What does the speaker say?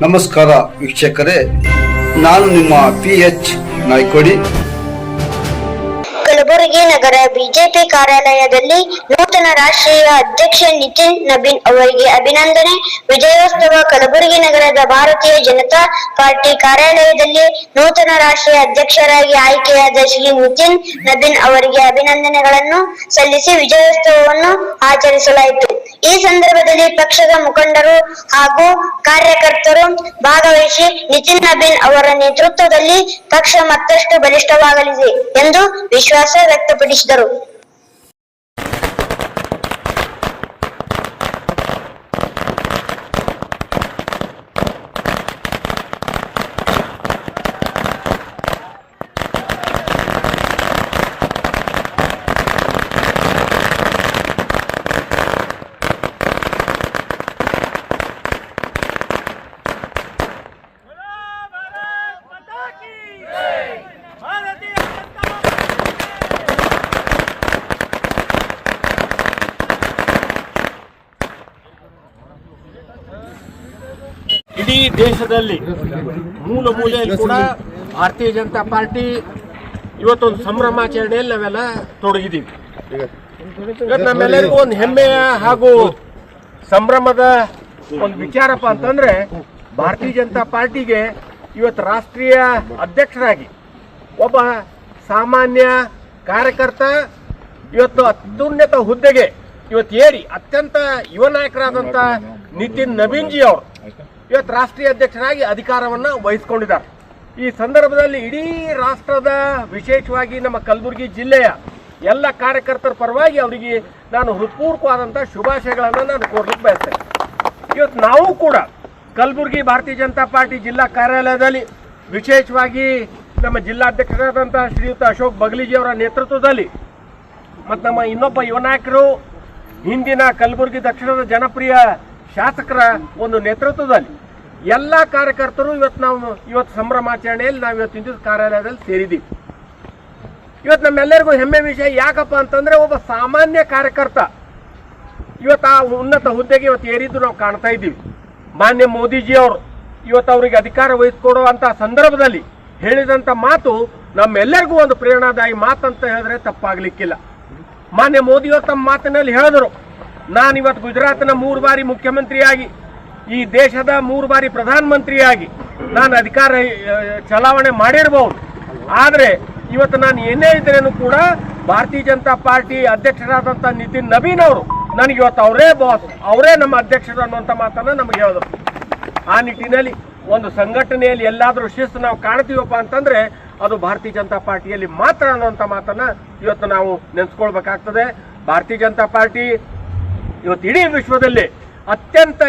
ನಮಸ್ಕಾರ ವೀಕ್ಷಕರೇ ನಾನು ನಿಮ್ಮ ಪಿ ಎಚ್ ನಾಯ್ಕೋಡಿ. ಕಲಬುರಗಿ ನಗರ ಬಿಜೆಪಿ ಕಾರ್ಯಾಲಯದಲ್ಲಿ ನೂತನ ರಾಷ್ಟ್ರೀಯ ಅಧ್ಯಕ್ಷ ನಿತಿನ್ ನಬೀನ್ ಅವರಿಗೆ ಅಭಿನಂದನೆ. ವಿಜಯೋತ್ಸವ ಕಲಬುರಗಿ ನಗರದ ಭಾರತೀಯ ಜನತಾ ಪಾರ್ಟಿ ಕಾರ್ಯಾಲಯದಲ್ಲಿ ನೂತನ ರಾಷ್ಟ್ರೀಯ ಅಧ್ಯಕ್ಷರಾಗಿ ಆಯ್ಕೆಯಾದ ಶ್ರೀ ನಿತಿನ್ ನಬೀನ್ ಅವರಿಗೆ ಅಭಿನಂದನೆಗಳನ್ನು ಸಲ್ಲಿಸಿ ವಿಜಯೋತ್ಸವವನ್ನು ಆಚರಿಸಲಾಯಿತು. ಈ ಸಂದರ್ಭದಲ್ಲಿ ಪಕ್ಷದ ಮುಖಂಡರು ಹಾಗೂ ಕಾರ್ಯಕರ್ತರು ಭಾಗವಹಿಸಿ ನಿತಿನ್ ನಬೀನ್ ಅವರ ನೇತೃತ್ವದಲ್ಲಿ ಪಕ್ಷ ಮತ್ತಷ್ಟು ಬಲಿಷ್ಠವಾಗಲಿದೆ ಎಂದು ವಿಶ್ವಾಸ ವ್ಯಕ್ತಪಡಿಸಿದರು. ಇಡೀ ದೇಶದಲ್ಲಿ ಮೂಲ ಮೂಲೆಯಲ್ಲಿ ಕೂಡ ಭಾರತೀಯ ಜನತಾ ಪಾರ್ಟಿ ಇವತ್ತೊಂದು ಸಂಭ್ರಮಾಚರಣೆಯಲ್ಲಿ ನಾವೆಲ್ಲ ತೊಡಗಿದ್ದೀವಿ. ಇವತ್ತು ನಮ್ಮೆಲ್ಲರಿಗೂ ಒಂದು ಹೆಮ್ಮೆಯ ಹಾಗೂ ಸಂಭ್ರಮದ ಒಂದು ವಿಚಾರಪ್ಪ ಅಂತಂದ್ರೆ ಭಾರತೀಯ ಜನತಾ ಪಾರ್ಟಿಗೆ ಇವತ್ತು ರಾಷ್ಟ್ರೀಯ ಅಧ್ಯಕ್ಷರಾಗಿ ಒಬ್ಬ ಸಾಮಾನ್ಯ ಕಾರ್ಯಕರ್ತ ಇವತ್ತು ಅತ್ಯುನ್ನತ ಹುದ್ದೆಗೆ ಇವತ್ತು ಏರಿ ಅತ್ಯಂತ ಯುವ ನಾಯಕರಾದಂಥ ನಿತಿನ್ ನವೀನ್ಜಿ ಅವರು. ಇವತ್ತು ರಾಷ್ಟ್ರೀಯ ಅಧ್ಯಕ್ಷರಾಗಿ ಅಧಿಕಾರವನ್ನ ವಹಿಸ್ಕೊಂಡಿದ್ದಾರೆ. ಈ ಸಂದರ್ಭದಲ್ಲಿ ಇಡೀ ರಾಷ್ಟ್ರದ, ವಿಶೇಷವಾಗಿ ನಮ್ಮ ಕಲಬುರಗಿ ಜಿಲ್ಲೆಯ ಎಲ್ಲ ಕಾರ್ಯಕರ್ತರ ಪರವಾಗಿ ಅವರಿಗೆ ನಾನು ಹೃತ್ಪೂರ್ವಕವಾದಂತಹ ಶುಭಾಶಯಗಳನ್ನು ನಾನು ಕೋರ್ಲಿಕ್ಕೆ ಬಯಸ್ತೇನೆ. ಇವತ್ತು ನಾವು ಕೂಡ ಕಲಬುರಗಿ ಭಾರತೀಯ ಜನತಾ ಪಾರ್ಟಿ ಜಿಲ್ಲಾ ಕಾರ್ಯಾಲಯದಲ್ಲಿ, ವಿಶೇಷವಾಗಿ ನಮ್ಮ ಜಿಲ್ಲಾಧ್ಯಕ್ಷರಾದಂಥ ಶ್ರೀಯುತ ಅಶೋಕ್ ಬಗ್ಲಿಜಿ ಅವರ ನೇತೃತ್ವದಲ್ಲಿ ಮತ್ತು ನಮ್ಮ ಇನ್ನೊಬ್ಬ ಯುವ ನಾಯಕರು, ಹಿಂದಿನ ಕಲಬುರಗಿ ದಕ್ಷಿಣದ ಜನಪ್ರಿಯ ಶಾಸಕರ ಒಂದು ನೇತೃತ್ವದಲ್ಲಿ ಎಲ್ಲ ಕಾರ್ಯಕರ್ತರು ಇವತ್ತು ನಾವು ಇವತ್ತು ಸಂಭ್ರಮಾಚರಣೆಯಲ್ಲಿ ನಾವು ಇವತ್ತಿನ ದಿವಸ ಕಾರ್ಯಾಲಯದಲ್ಲಿ ಸೇರಿದ್ದೀವಿ. ಇವತ್ತು ನಮ್ಮೆಲ್ಲರಿಗೂ ಹೆಮ್ಮೆ ವಿಷಯ ಯಾಕಪ್ಪ ಅಂತಂದ್ರೆ ಒಬ್ಬ ಸಾಮಾನ್ಯ ಕಾರ್ಯಕರ್ತ ಇವತ್ತು ಆ ಉನ್ನತ ಹುದ್ದೆಗೆ ಇವತ್ತು ಏರಿದ್ದು ನಾವು ಕಾಣ್ತಾ ಇದ್ದೀವಿ. ಮಾನ್ಯ ಮೋದಿಜಿ ಅವರು ಇವತ್ತು ಅವರಿಗೆ ಅಧಿಕಾರ ವಹಿಸ್ಕೊಡುವಂತ ಸಂದರ್ಭದಲ್ಲಿ ಹೇಳಿದಂತ ಮಾತು ನಮ್ಮೆಲ್ಲರಿಗೂ ಒಂದು ಪ್ರೇರಣಾದಾಯಿ ಮಾತಂತ ಹೇಳಿದ್ರೆ ತಪ್ಪಾಗ್ಲಿಕ್ಕಿಲ್ಲ. ಮಾನ್ಯ ಮೋದಿ ಅವರು ತಮ್ಮ ಮಾತಿನಲ್ಲಿ ಹೇಳಿದರು. ನಾನು ಇವತ್ತು ಗುಜರಾತ್ನ ಮೂರು ಬಾರಿ ಮುಖ್ಯಮಂತ್ರಿಯಾಗಿ, ಈ ದೇಶದ ಮೂರು ಬಾರಿ ಪ್ರಧಾನಮಂತ್ರಿಯಾಗಿ ನಾನು ಅಧಿಕಾರ ಚಲಾವಣೆ ಮಾಡಿರಬಹುದು ಆದರೆ ಇವತ್ತು ನಾನು ಏನೇ ಇದ್ರೇನು ಕೂಡ ಭಾರತೀಯ ಜನತಾ ಪಾರ್ಟಿ ಅಧ್ಯಕ್ಷರಾದಂಥ ನಿತಿನ್ ನವೀನ್ ಅವರು ನನಗೆ ಇವತ್ತು ಅವರೇ ಬಾಸ್ ಅವರೇ ನಮ್ಮ ಅಧ್ಯಕ್ಷರು ಅನ್ನುವಂಥ ಮಾತನ್ನು ನಮಗೆ ಹೇಳಿದ್ರು ಆ ನಿಟ್ಟಿನಲ್ಲಿ ಒಂದು ಸಂಘಟನೆಯಲ್ಲಿ ಎಲ್ಲಾದರೂ ಶಿಸ್ತು ನಾವು ಕಾಣ್ತೀವಪ್ಪ ಅಂತಂದರೆ ಅದು ಭಾರತೀಯ ಜನತಾ ಪಾರ್ಟಿಯಲ್ಲಿ ಮಾತ್ರ ಅನ್ನುವಂಥ ಮಾತನ್ನು ಇವತ್ತು ನಾವು ನೆನೆಸ್ಕೊಳ್ಬೇಕಾಗ್ತದೆ. ಭಾರತೀಯ ಜನತಾ ಪಾರ್ಟಿ ಇವತ್ತು ಇಡೀ ವಿಶ್ವದಲ್ಲಿ ಅತ್ಯಂತ